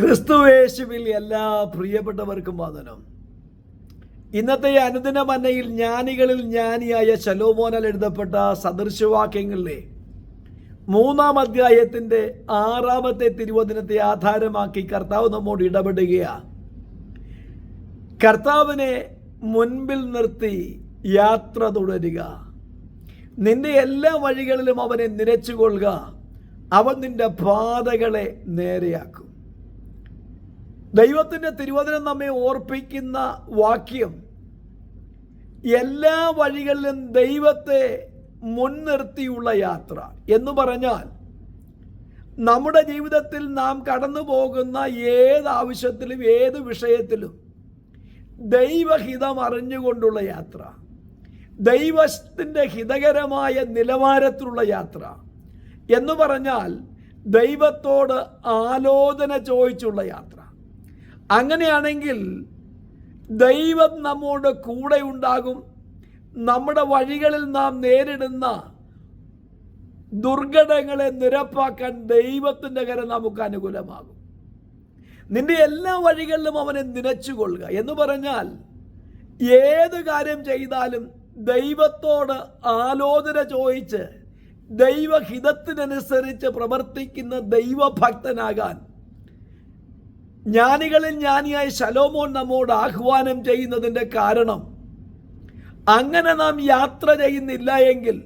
ക്രിസ്തുവേശുവിൽ എല്ലാ പ്രിയപ്പെട്ടവർക്കും വന്ദനം. ഇന്നത്തെ അനുദിന മന്നയിൽ ജ്ഞാനികളിൽ ജ്ഞാനിയായ ശലോമോനാൽ എഴുതപ്പെട്ട സദൃശവാക്യങ്ങളിലെ മൂന്നാം അധ്യായത്തിന്റെ ആറാമത്തെ തിരുവചനത്തെ ആധാരമാക്കി കർത്താവ് നമ്മോട് ഇടപെടുകയാണ് കർത്താവിനെ മുൻപിൽ നിർത്തി യാത്ര തുടരുക. നിന്റെ എല്ലാ വഴികളിലും അവനെ നിരച്ചുകൊള്ളുക. അവൻ നിന്റെ പാതകളെ നേരെയാക്കും. ദൈവത്തിന്റെ തിരുവചനം നമ്മെ ഓർപ്പിക്കുന്ന വാക്യം എല്ലാ വഴികളിലും ദൈവത്തെ മുൻനിർത്തിയുള്ള യാത്ര എന്ന് പറഞ്ഞാൽ നമ്മുടെ ജീവിതത്തിൽ നാം കടന്നു പോകുന്ന ഏത് ആവശ്യത്തിലും ഏത് വിഷയത്തിലും ദൈവഹിതം അറിഞ്ഞുകൊണ്ടുള്ള യാത്ര ദൈവത്തിന്റെ ഹിതകരമായ നിലവാരത്തിലുള്ള യാത്ര എന്ന് പറഞ്ഞാൽ ദൈവത്തോട് ആലോചന ചോദിച്ചുള്ള യാത്ര. അങ്ങനെയാണെങ്കിൽ ദൈവം നമ്മോട് കൂടെ ഉണ്ടാകും. നമ്മുടെ വഴികളിൽ നാം നേരിടുന്ന ദുർഘടങ്ങളെ നിരപ്പാക്കാൻ ദൈവത്തിന്റെ കരം നമുക്ക് അനുകൂലമാകും. നിന്റെ എല്ലാ വഴികളിലും അവനെ നിലച്ചുകൊള്ളുക എന്ന് പറഞ്ഞാൽ ഏത് കാര്യം ചെയ്താലും ദൈവത്തോട് ആലോചന ചോദിച്ച് ദൈവഹിതത്തിനനുസരിച്ച് പ്രവർത്തിക്കുന്ന ദൈവഭക്തനാകാൻ ജ്ഞാനികളിൽ ജ്ഞാനിയായ ശലോമോൻ നമ്മോട് ആഹ്വാനം ചെയ്യുന്നതിന്റെ കാരണം അങ്ങനെ നാം യാത്ര ചെയ്യുന്നില്ല എങ്കിൽ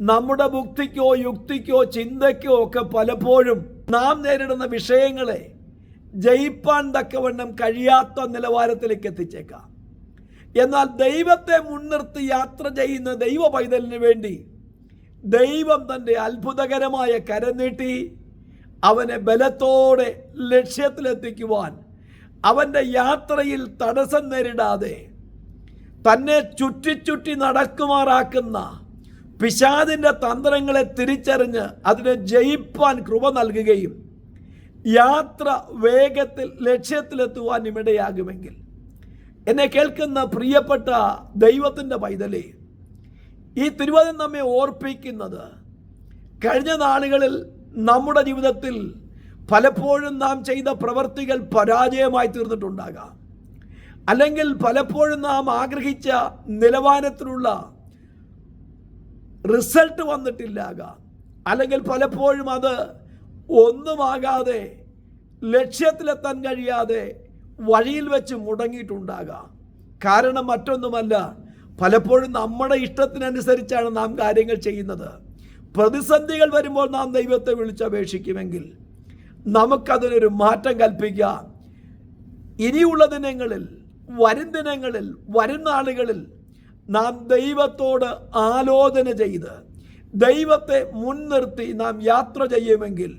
നമ്മുടെ ബുദ്ധിക്കോ യുക്തിക്കോ ചിന്തയ്ക്കോ ഒക്കെ പലപ്പോഴും നാം നേരിടുന്ന വിഷയങ്ങളെ ജയിപ്പാൻ തക്കവണ്ണം കഴിയാത്ത നിലവാരത്തിലേക്ക് എത്തിച്ചേക്കാം. എന്നാൽ ദൈവത്തെ മുൻനിർത്തി യാത്ര ചെയ്യുന്ന ദൈവ പൈതലിന് വേണ്ടി ദൈവം തന്റെ അത്ഭുതകരമായ കരം നീട്ടി അവനെ ബലത്തോടെ ലക്ഷ്യത്തിലെത്തിക്കുവാൻ അവന്റെ യാത്രയിൽ തടസ്സം നേരിടാതെ തന്നെ ചുറ്റി ചുറ്റി നടക്കുമാറാക്കുന്ന പിശാദിന്റെ തന്ത്രങ്ങളെ തിരിച്ചറിഞ്ഞ് അതിനെ ജയിപ്പാൻ കൃപ നൽകുകയും യാത്ര വേഗത്തിൽ ലക്ഷ്യത്തിലെത്തുവാൻ ഇവിടെയാകുമെങ്കിൽ എന്നെ കേൾക്കുന്ന പ്രിയപ്പെട്ട ദൈവത്തിന്റെ പൈതലേ ഈ തിരുവചനം നമ്മെ ഓർപ്പിക്കുന്നത് കഴിഞ്ഞ നാളുകളിൽ നമ്മുടെ ജീവിതത്തിൽ പലപ്പോഴും നാം ചെയ്ത പ്രവർത്തികൾ പരാജയമായി തീർന്നിട്ടുണ്ടാകാം. അല്ലെങ്കിൽ പലപ്പോഴും നാം ആഗ്രഹിച്ച നിലവാരത്തിലുള്ള റിസൾട്ട് വന്നിട്ടില്ലാകാം. അല്ലെങ്കിൽ പലപ്പോഴും അത് ഒന്നുമാകാതെ ലക്ഷ്യത്തിലെത്താൻ കഴിയാതെ വഴിയിൽ വെച്ച് മുടങ്ങിയിട്ടുണ്ടാകാം. കാരണം മറ്റൊന്നുമല്ല പലപ്പോഴും നമ്മുടെ ഇഷ്ടത്തിനനുസരിച്ചാണ് നാം കാര്യങ്ങൾ ചെയ്യുന്നത്. പ്രതിസന്ധികൾ വരുമ്പോൾ നാം ദൈവത്തെ വിളിച്ചപേക്ഷിക്കുമെങ്കിൽ നമുക്കതിനൊരു മാറ്റം കൽപ്പിക്കാം. ഇനിയുള്ള ദിനങ്ങളിൽ വരും ദിനങ്ങളിൽ വരും നാളുകളിൽ നാം ദൈവത്തോട് ആലോചന ചെയ്ത് ദൈവത്തെ മുൻനിർത്തി നാം യാത്ര ചെയ്യുമെങ്കിൽ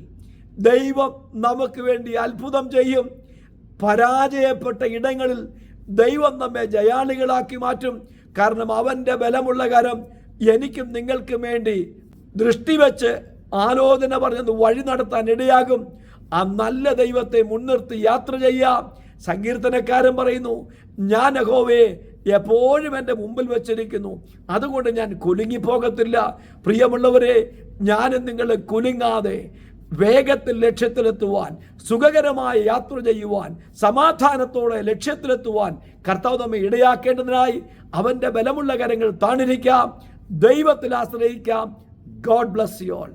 ദൈവം നമുക്ക് വേണ്ടി അത്ഭുതം ചെയ്യും. പരാജയപ്പെട്ട ഇടങ്ങളിൽ ദൈവം നമ്മെ ജയാളികളാക്കി മാറ്റും. കാരണം അവന്റെ ബലമുള്ള കരം എനിക്കും നിങ്ങൾക്കും വേണ്ടി ദൃഷ്ടി വെച്ച് ആലോചന പറഞ്ഞത് വഴി നടത്താൻ ഇടയാകും. ആ നല്ല ദൈവത്തെ മുൻനിർത്തി യാത്ര ചെയ്യാം. സങ്കീർത്തനക്കാരൻ പറയുന്നു ഞാൻ അഹോവേ എപ്പോഴും എന്റെ മുമ്പിൽ വെച്ചിരിക്കുന്നു. അതുകൊണ്ട് ഞാൻ കുലുങ്ങിപ്പോകത്തില്ല. പ്രിയമുള്ളവരെ ഞാനും നിങ്ങൾ കുലുങ്ങാതെ വേഗത്തിൽ ലക്ഷ്യത്തിലെത്തുവാൻ സുഖകരമായ യാത്ര ചെയ്യുവാൻ സമാധാനത്തോടെ ലക്ഷ്യത്തിലെത്തുവാൻ കർത്താവ് നമ്മെ ഇടയാക്കേണ്ടതിനായി അവന്റെ ബലമുള്ള കരങ്ങൾ താണിരിക്കാം. ദൈവത്തിൽ ആശ്രയിക്കാം. God bless you all.